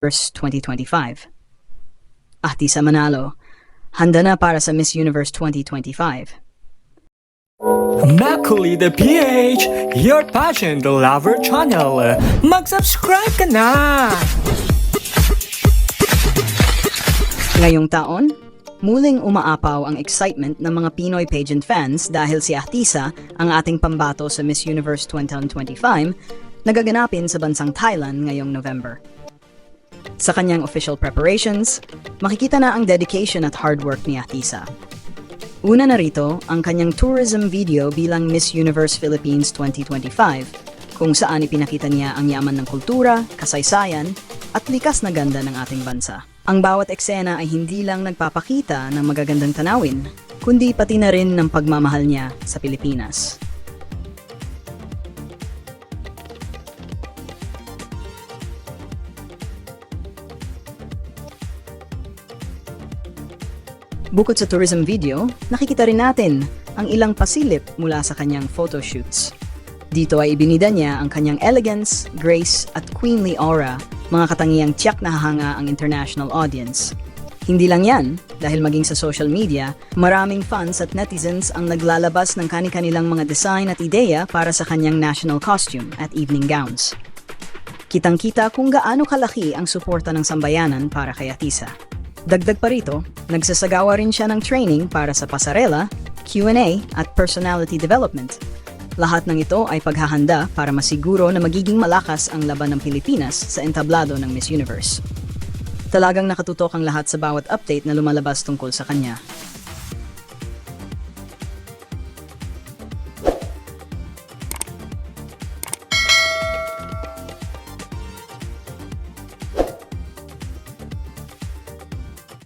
Universe 2025. Ahtisa Manalo, handa na para sa Miss Universe 2025. Maculi the PH, your passion the lover channel. Mag-subscribe ka na! Ngayong taon, muling umaapaw ang excitement ng mga Pinoy pageant fans dahil si Ahtisa, ang ating pambato sa Miss Universe 2025, nagaganapin sa bansang Thailand ngayong November. Sa kanyang official preparations, makikita na ang dedication at hard work ni Ahtisa. Una na rito ang kanyang tourism video bilang Miss Universe Philippines 2025, kung saan ipinakita niya ang yaman ng kultura, kasaysayan, at likas na ganda ng ating bansa. Ang bawat eksena ay hindi lang nagpapakita ng magagandang tanawin, kundi pati na rin ng pagmamahal niya sa Pilipinas. Bukod sa tourism video, nakikita rin natin ang ilang pasilip mula sa kanyang photoshoots. Dito ay ibinida niya ang kanyang elegance, grace at queenly aura, mga katangiang tiyak na hahanga ang international audience. Hindi lang yan, dahil maging sa social media, maraming fans at netizens ang naglalabas ng kani-kanilang mga design at ideya para sa kanyang national costume at evening gowns. Kitang-kita kung gaano kalaki ang suporta ng sambayanan para kay Atisa. Dagdag pa rito, nagsasagawa rin siya ng training para sa pasarela, Q&A at personality development. Lahat ng ito ay paghahanda para masiguro na magiging malakas ang laban ng Pilipinas sa entablado ng Miss Universe. Talagang nakatutok ang lahat sa bawat update na lumalabas tungkol sa kanya.